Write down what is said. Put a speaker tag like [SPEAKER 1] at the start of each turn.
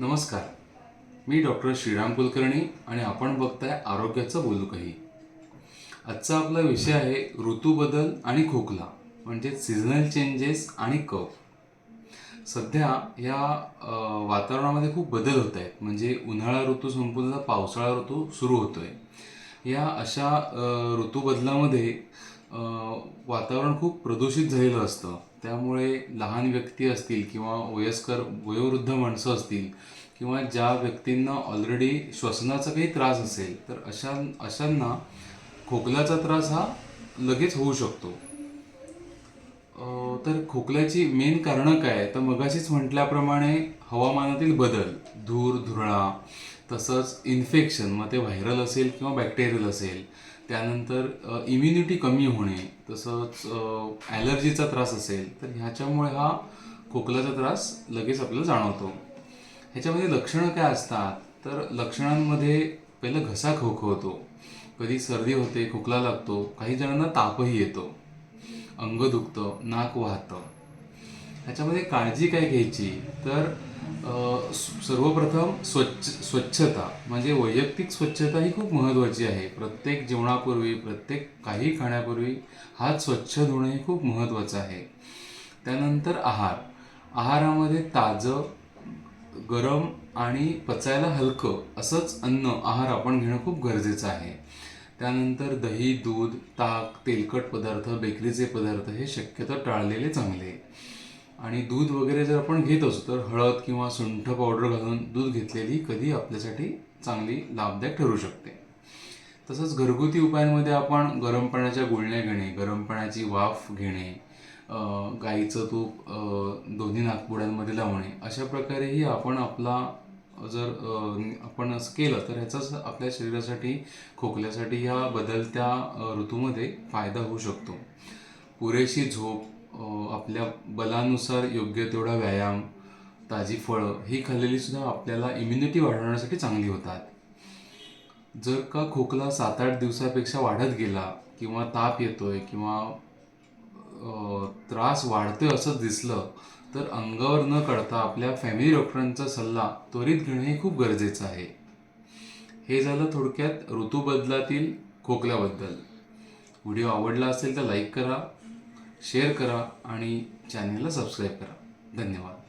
[SPEAKER 1] नमस्कार. मी डॉक्टर श्रीराम कुलकर्णी आणि आपण बघताय आरोग्याचं बोलू काही आजचा आपला विषय आहे ऋतूबदल आणि खोकला म्हणजे सिझनल चेंजेस आणि कफ सध्या या वातावरणामध्ये खूप बदल होत आहेत म्हणजे उन्हाळा ऋतू संपून पावसाळा ऋतू सुरू होतोय. या अशा अ, ऋतूबदलामध्ये वातावरण खूप प्रदूषित झालेलं असतं. त्यामुळे लहान व्यक्ती असतील किंवा वयस्कर वयोवृद्ध माणसं असतील किंवा ज्या व्यक्तींना ऑलरेडी श्वसनाचा काही त्रास असेल तर अशा अशांना खोकल्याचा त्रास हा लगेच होऊ शकतो. तर खोकल्याची मेन कारणं काय? तर मगाशीच म्हटल्याप्रमाणे हवामानातील बदल धूर धुरळा तसंच इन्फेक्शन मग ते व्हायरल असेल किंवा बॅक्टेरियल असेल त्यानंतर इम्युनिटी कमी होणे तसंच ॲलर्जीचा त्रास असेल तर ह्याच्यामुळे हा खोकल्याचा त्रास लगेच आपल्याला जाणवतो. ह्याच्यामध्ये लक्षणं काय असतात? तर लक्षणांमध्ये पहिलं घसा खवखवतो. कधी सर्दी होते खोकला लागतो काही जणांना तापही येतो. अंग दुखतं नाक वाहतं. ह्याच्यामध्ये काळजी काय घ्यायची? तर सर्वप्रथम स्वच्छ स्वच्छता म्हणजे वैयक्तिक स्वच्छता ही खूप महत्त्वाची आहे. प्रत्येक जेवणापूर्वी प्रत्येक काही खाण्यापूर्वी हात स्वच्छ धुणं हे खूप महत्त्वाचं आहे. त्यानंतर आहार. आहारामध्ये ताजं गरम आणि पचायला हलकं असंच अन्न आहार आपण घेणं खूप गरजेचं आहे. त्यानंतर दही दूध ताक तेलकट पदार्थ बेकरीचे पदार्थ हे शक्यतो टाळलेले चांगले. आणि दूध वगैरे जर आपण घेत असू तर हळद किंवा सुंठ पावडर घालून दूध घेतलेली कधी आपल्यासाठी चांगली लाभदायक ठरू शकते. तसंच घरगुती उपायांमध्ये आपण गरम पाण्याच्या गुळण्या घेणे गरम पाण्याची वाफ घेणे गाईचं तूप दोन्ही नागपुड्यांमध्ये लावणे अशा प्रकारेही आपण आपला जर आपण असं केलं तर ह्याचाच आपल्या शरीरासाठी खोकल्यासाठी ह्या बदलत्या ऋतूमध्ये फायदा होऊ शकतो. पुरेशी झोप आपल्या बलानुसार योग्य तेवढा व्यायाम ताजी फळं ही खाल्लेली सुद्धा आपल्याला इम्युनिटी वाढवण्यासाठी चांगली होतात. जर का खोकला सात आठ दिवसापेक्षा वाढत गेला किंवा ताप येतोय किंवा त्रास वाढतोय असं दिसलं तर अंगावर न कळता आपल्या फॅमिली डॉक्टरांचा सल्ला त्वरित घेणं हे खूप गरजेचं आहे. हे झालं थोडक्यात ऋतूबदलातील खोकल्याबद्दल व्हिडिओ आवडला असेल तर लाईक करा. शेअर करा आणि चॅनेलला सबस्क्राईब करा. धन्यवाद.